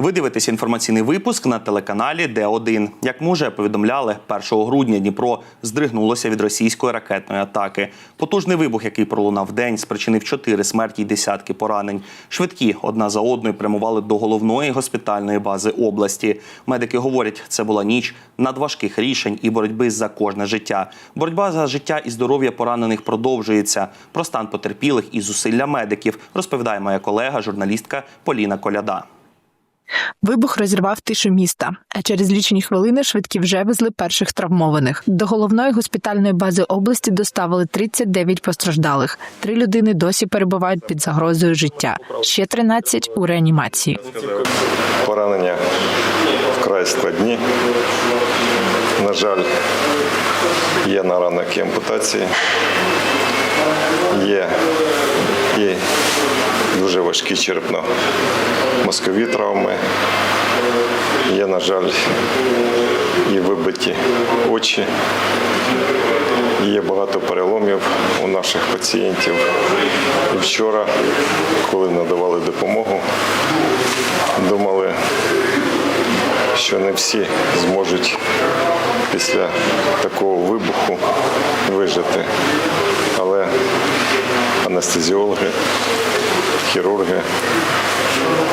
Ви дивитесь інформаційний випуск на телеканалі Д1. Як ми вже повідомляли, 1 грудня Дніпро здригнулося від російської ракетної атаки. Потужний вибух, який пролунав день, спричинив чотири смерті й десятки поранень. Швидкі одна за одною прямували до головної госпітальної бази області. Медики говорять, це була ніч надважких рішень і боротьби за кожне життя. Боротьба за життя і здоров'я поранених продовжується. Про стан потерпілих і зусилля медиків розповідає моя колега, журналістка Поліна Коляда. Вибух розірвав тишу міста, а через лічені хвилини швидкі вже везли перших травмованих. До головної госпітальної бази області доставили 39 постраждалих. Три людини досі перебувають під загрозою життя. Ще 13 у реанімації. Поранення вкрай складні. На жаль, є на ранок і ампутації, є і дуже важкі черепно-мозкові травми. Є, на жаль, і вибиті очі. Є багато переломів у наших пацієнтів. І вчора, коли надавали допомогу, думали, що не всі зможуть після такого вибуху вижити. Але анестезіологи, хірурги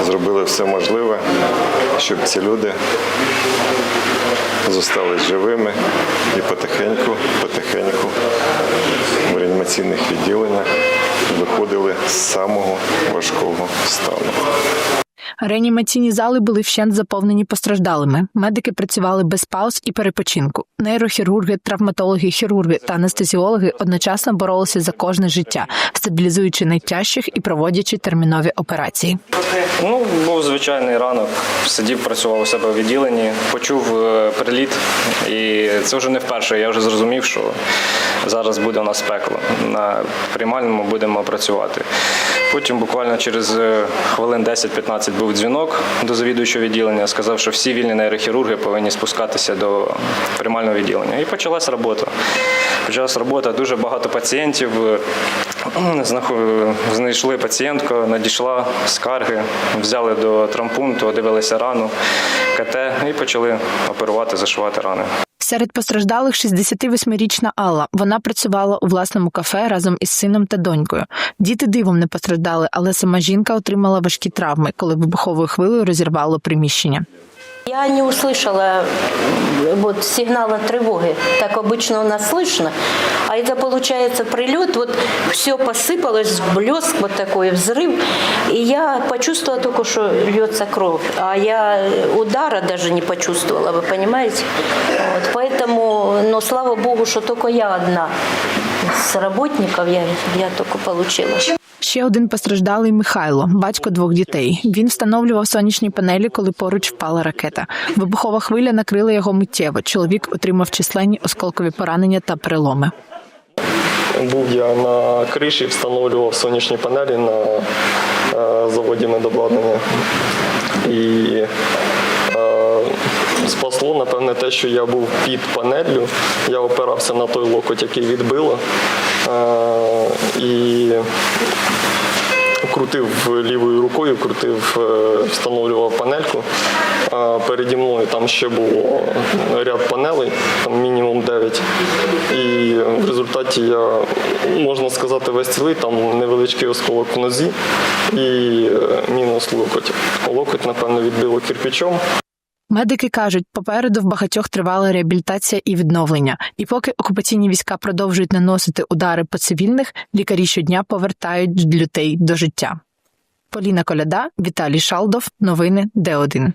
зробили все можливе, щоб ці люди зостались живими і потихеньку, потихеньку в реанімаційних відділеннях виходили з самого важкого стану. Реанімаційні зали були вщент заповнені постраждалими. Медики працювали без пауз і перепочинку. Нейрохірурги, травматологи, хірурги та анестезіологи одночасно боролися за кожне життя, стабілізуючи найтяжчих і проводячи термінові операції. Ну, був звичайний ранок. Сидів, працював у себе в відділенні, почув е, приліт, і це вже не вперше. Я вже зрозумів, що зараз буде у нас пекло. На приймальному будемо працювати. Потім буквально через е, хвилин 10-15 був дзвінок до завідуючого відділення, сказав, що всі вільні нейрохірурги повинні спускатися до приймального відділення. І почалась робота. Почалась робота, дуже багато пацієнтів. Знайшли пацієнтку, надійшла скарги, взяли до травмпункту, дивилися рану, КТ і почали оперувати, зашивати рани. Серед постраждалих 68-річна Алла. Вона працювала у власному кафе разом із сином та донькою. Діти дивом не постраждали, але сама жінка отримала важкі травми, коли вибуховою хвилею розірвало приміщення. Я не услышала вот сигнала тревоги. Так обычно у нас слышно. А это получается прилет, вот все посыпалось, блеск вот такой, взрыв. И я почувствовала только, что льется кровь. А я э, удара даже не почувствовала, вы понимаете? Вот, поэтому, но слава богу, что только я одна с работников, я, я только получила. Ще один постраждалий Михайло, батько двох дітей. Він встановлював сонячні панелі, коли поруч впала ракета. Вибухова хвиля накрила його миттєво. Чоловік отримав численні осколкові поранення та переломи. Був я на криші, встановлював сонячні панелі на е, заводі медобладнання. І спасло, напевне, те, що я був під панеллю, я опирався на той локоть, який відбило. Е, і крутив лівою рукою, крутив, е, встановлював панельку. Переді мною там ще було ряд панелей, там мінімум 9. І в результаті я, можна сказати, весь цілий, там невеличкий осколок в нозі і е, мінус локоть. Локоть, напевно, відбило кирпичом. Медики кажуть, попереду в багатьох тривала реабілітація і відновлення. І поки окупаційні війська продовжують наносити удари по цивільних, лікарі щодня повертають людей до життя. Поліна Коляда, Віталій Шалдов. Новини Д1.